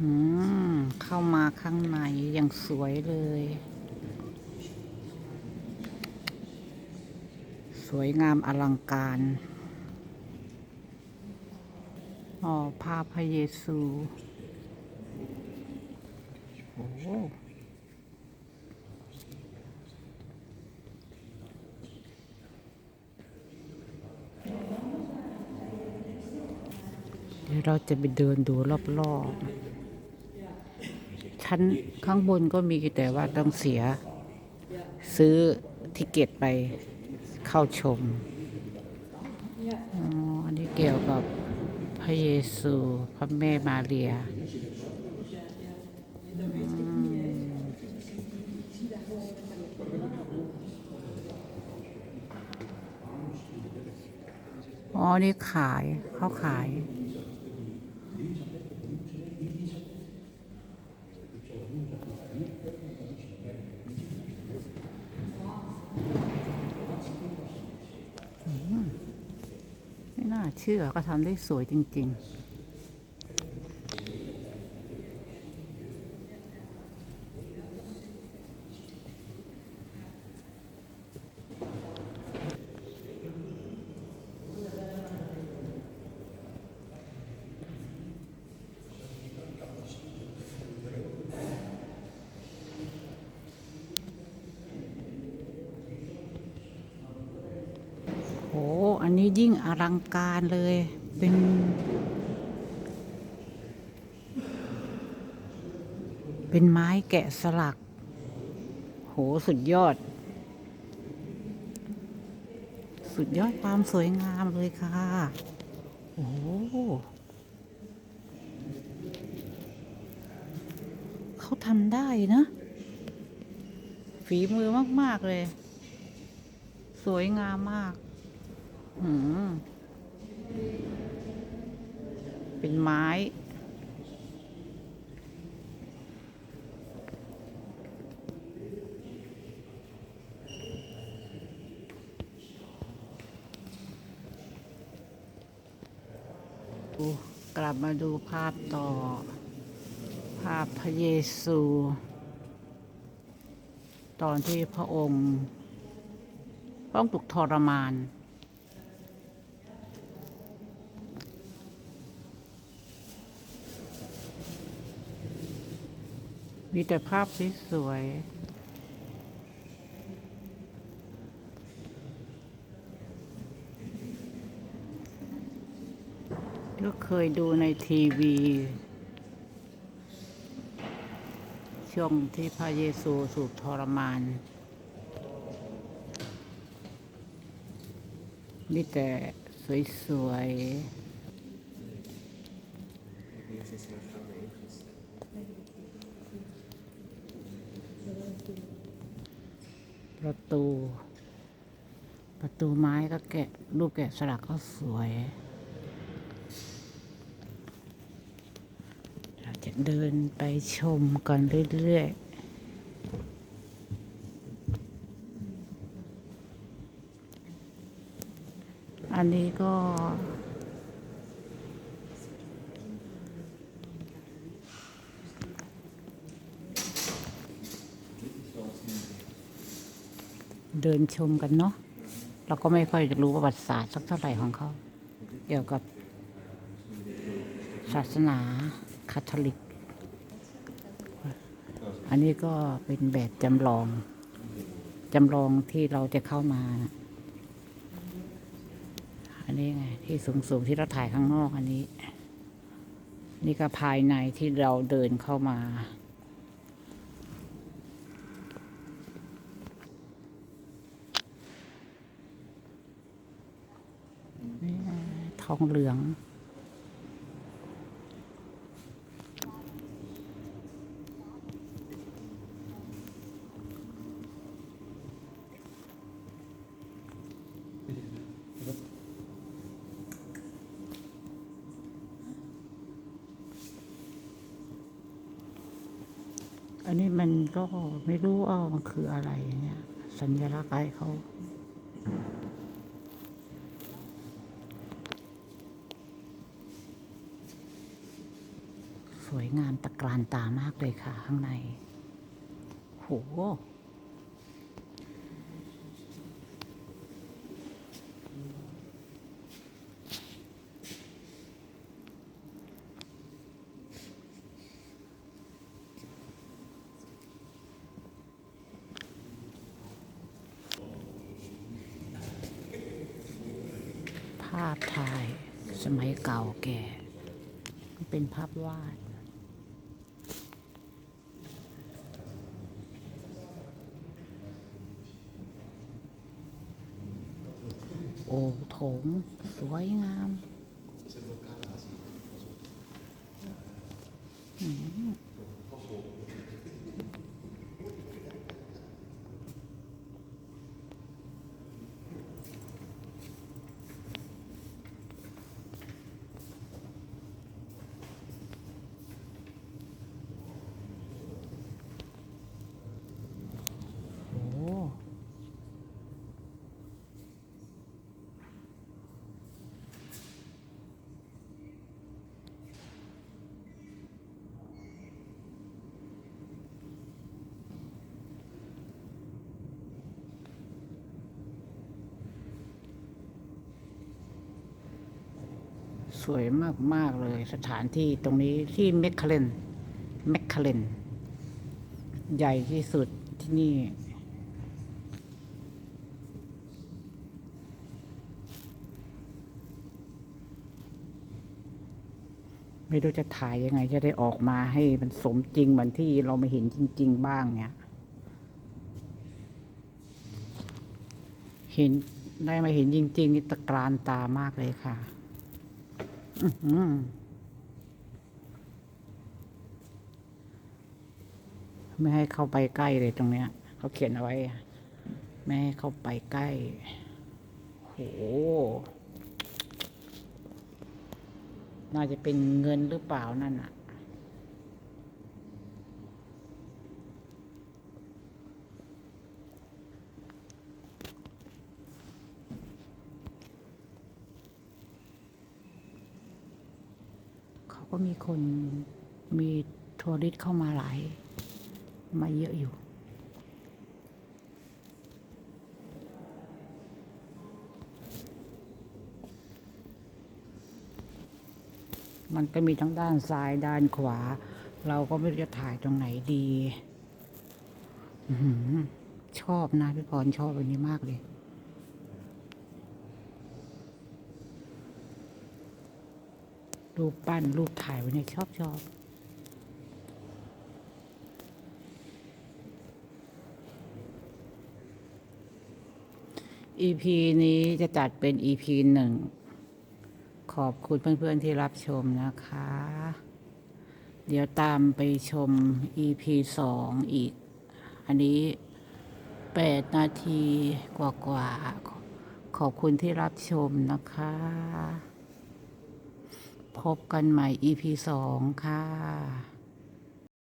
เข้ามาข้างในยังสวยเลย สวยงามอลังการอ๋อภาพพระเยซูโอ้เดี๋ยวเราจะไปเดินดูรอบๆ ชั้นข้างบนก็มีแต่ว่าต้องเสียซื้อทิเกตไปเข้าชมอ๋ออันนี้เกี่ยวกับพระเยซูพระแม่มาเรียอ๋อ นี่ขายเขาขาย เชื่อก็ทำได้สวยจริง ๆ โอ้อั นนี้ยิ่งอลังการเลย เป็นเป็นไม้แกะสลัก โห สุดยอด สุดยอดความสวยงามเลยค่ะ โอ้โหเขาทำได้นะ ฝีมือมาก ๆ เลย สวยงามมาก เป็นไม้ กลับมาดูภาพต่อ ภาพพระเยซู ตอนที่พระองค์ ต้องถูกทรมาน มีแต่ภาพสวยๆก็เคยดูในทีวี ช่วงที่พระเยซูถูกทรมาน มีแต่สวยๆ ประตู ประตูไม้ก็แกะรูปแกะสลักก็สวย เราจะเดินไปชมกันเรื่อยๆอันนี้ก็ เดินชมกันเนาะเราก็ไม่ค่อยจะรู้ประวัติศาสตร์สักเท่าไหร่ของเขา เกี่ยวกับศาสนาคาทอลิก อันนี้ก็เป็นแบบจำลองจำลองที่เราจะเข้ามา อันนี้ไง ที่สูงๆที่เราถ่ายข้างนอกอันนี้ นี่ก็ภายในที่เราเดินเข้ามา นี่ไงท องเหลือง อันนี้มันก็ไม่รู้ว่ามันคืออะไรเนี่ย สัญลักษณ์อะไรเขา ส วย งามตะกรานตามากเลยค่ะ ข้างใน โห ภาพถ่าย สมัยเก่าแก่ เป็นภาพวาด โอ้โถงสวยงามโอ้ สวยมาก ๆ เลยสถานที่ตรงนี้ที่เมคคาเลนเมคคาเลนใหญ่ที่สุดที่นี่ ไม่รู้จะถ่ายยังไงจะได้ออกมาให้มันสมจริงเหมือนที่เราไม่เห็นจริง ๆ บ้างเนี่ยเห็นได้มาเห็นจริง ๆ นี่ตะกรานตามากเลยค่ะ ไม่ให้เข้าไปใกล้เลยตรงเนี้ยเขาเขียนเอาไว้อะไม่ให้เข้าไปใกล้ โห น่าจะเป็นเงินหรือเปล่านั่นอะ ก็มีคนมีทัวริสเข้ามาหลาย มาเยอะอยู่มันก็มีทั้งด้านซ้ายด้านขวา เราก็ไม่รู้จะถ่ายตรงไหนดี ชอบนะพี่พรชอบอันนี้มากเลย รูปปั้นรูปถ่ายไว้เนี่ยชอบชอบ EP นี้จะจัดเป็น EP หนึ่ง ขอบคุณเพื่อนๆที่รับชมนะคะ เดี๋ยวตามไปชม EP สองอีก อันนี้แปดนาทีกว่าๆขอบคุณที่รับชมนะคะ พบกันใหม่ EP สองค่ะ